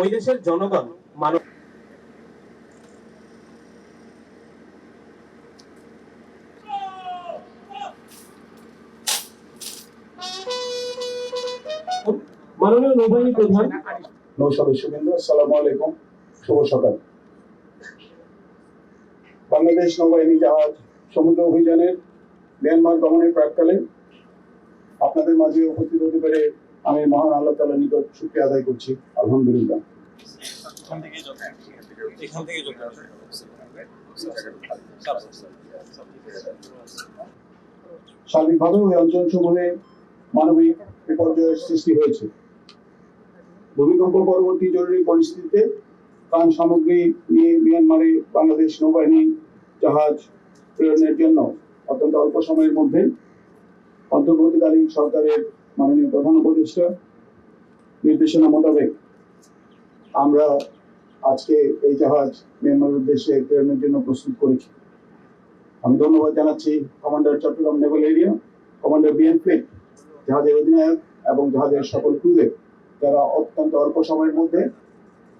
ওই দেশের জনগণ মানব মাননীয় নৌবাহিনী প্রধান। নৌ সদস্যবৃন্দ আসসালামু আলাইকুম। শুভ সকাল। বাংলাদেশ নৌবাহিনী জাহাজ সমুদ্র অভিযানের মিয়ানমার গমনের প্রাককালে আপনাদের মাঝে উপস্থিত হতে পেরে আমি মহান আল্লাহ তাআলার নিকট শুকরিয়া আদায় করছি আলহামদুলিল্লাহ। সার্বিকভাবে ওই অঞ্চল সমূহে মানবিক বিপর্যয়ের সৃষ্টি হয়েছে। ভূমিকম্প পরবর্তী জরুরি পরিস্থিতিতে ত্রাণ সামগ্রী নিয়ে মিয়ানমারে বাংলাদেশ নৌবাহিনী জাহাজ প্রেরণের জন্য অত্যন্ত অল্প সময়ের মধ্যে অন্তর্বর্তীকালীন সরকারের মাননীয় প্রধান উপদেষ্টা, নির্দেশনা মোতাবেক আমরা আজকে এই জাহাজ মিয়ানমারের উদ্দেশ্যে প্রেরণের জন্য প্রস্তুত করেছি। আমি ধন্যবাদ জানাচ্ছি commander Chittagong naval area, commander BN জাহাজের অধিনায়ক এবং জাহাজের সকল ক্রুদের। যারা অত্যন্ত অল্প সময়ের মধ্যে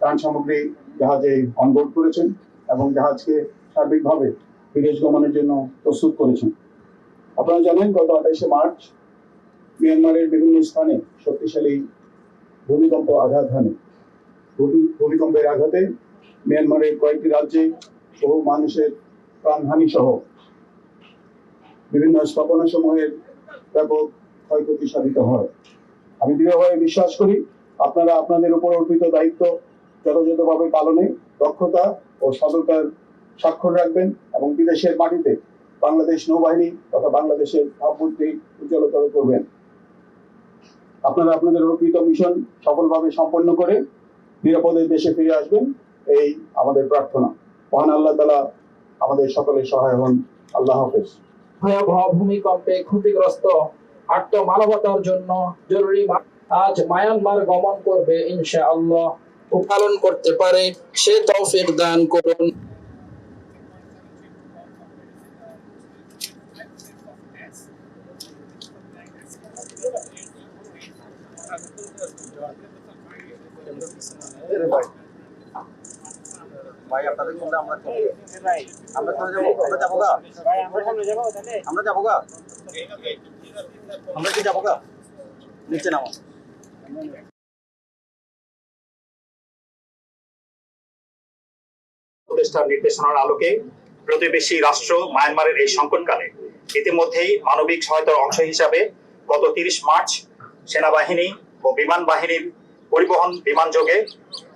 ত্রাণ সামগ্রী জাহাজে অনবোর্ড করেছেন এবং জাহাজকে সার্বিকভাবে বিদেশ গমনের জন্য প্রস্তুত করেছেন। আপনারা জানেন, গত আঠাইশে মার্চ মিয়ানমারের বিভিন্ন স্থানে শক্তিশালী ভূমিকম্প আঘাত হানে। ভূমি- ভূমিকম্পের আঘাতে মিয়ানমারের কয়েকটি রাজ্যে বহু মানুষের প্রাণহানি সহ বিভিন্ন স্থাপনা সমূহের ব্যাপক ক্ষয়ক্ষতি সাধিত হয়। আমি দৃঢ়ভাবে বিশ্বাস করি, আপনারা আপনাদের উপর অর্পিত দায়িত্ব যথাযথভাবে পালনে দক্ষতা ও সততার স্বাক্ষর রাখবেন এবং বিদেশের মাটিতে বাংলাদেশ নৌবাহিনী তথা বাংলাদেশের ভাবমূর্তি উজ্জ্বলতর করবেন। আপনারা আপনাদের অর্পিত মিশন সফলভাবে সম্পন্ন করে নিরাপদে দেশে ফিরে আসবেন, এই আমাদের প্রার্থনা। মহান আল্লাহ তালা আমাদের সকলের সহায় হন। আল্লাহ হাফেজ। ভয়াবহ ভূমিকম্পে ক্ষতিগ্রস্ত আর্ত মানবতার জন্য জরুরি আজ মায়ানমার গমন করবে ইনশাআল্লাহ। আল্লাহ পালন করতে পারে, সে তৌফিক দান করুন। ভাই আপনাদের কোনটা আমরা চলে আমরা চলে যাব? আমরা যাব গা? আমরা যাব গা? আমরা কি যাব গা? নিচে নামো। নির্দেশনার আলোকে প্রতিবেশী রাষ্ট্র মায়ানমারের এই সংকটকালে ইতিমধ্যেই মানবিক সহায়তার অংশ হিসাবে গত তিরিশ মার্চ সেনাবাহিনী ও বিমান বাহিনীর পরিবহন বিমান যোগে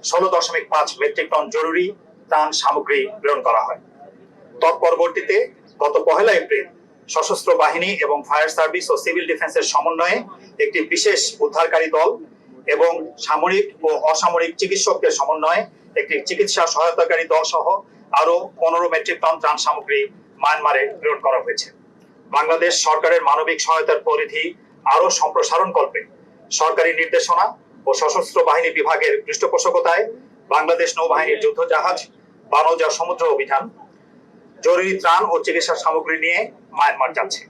ষোলো দশমিক পাঁচ মেট্রিক টন জরুরি ত্রাণ সামগ্রী প্রেরণ করা হয়। তৎপরবর্তীতে গত পহেলা এপ্রিল সশস্ত্র বাহিনী এবং ফায়ার সার্ভিস ও সিভিল ডিফেন্সের সমন্বয়ে একটি বিশেষ উদ্ধারকারী দল এবং সামরিক ও অসামরিক চিকিৎসকদের সমন্বয়ে একটি চিকিৎসা সহায়তাকারী দল সহ আরও পনেরো মেট্রিক টন ত্রাণ সামগ্রী মায়ানমারে প্রেরণ করা হয়েছে। বাংলাদেশ সরকারের মানবিক সহায়তার পরিধি আরও সম্প্রসারণ কল্পে সরকারি নির্দেশনা ও সশস্ত্র বাহিনী বিভাগের পৃষ্ঠপোষকতায় বাংলাদেশ নৌবাহিনীর যুদ্ধ জাহাজ বানৌজা সমুদ্র অভিযান, জরুরি ত্রাণ ও চিকিৎসা সামগ্রী নিয়ে মায়ানমার যাচ্ছে।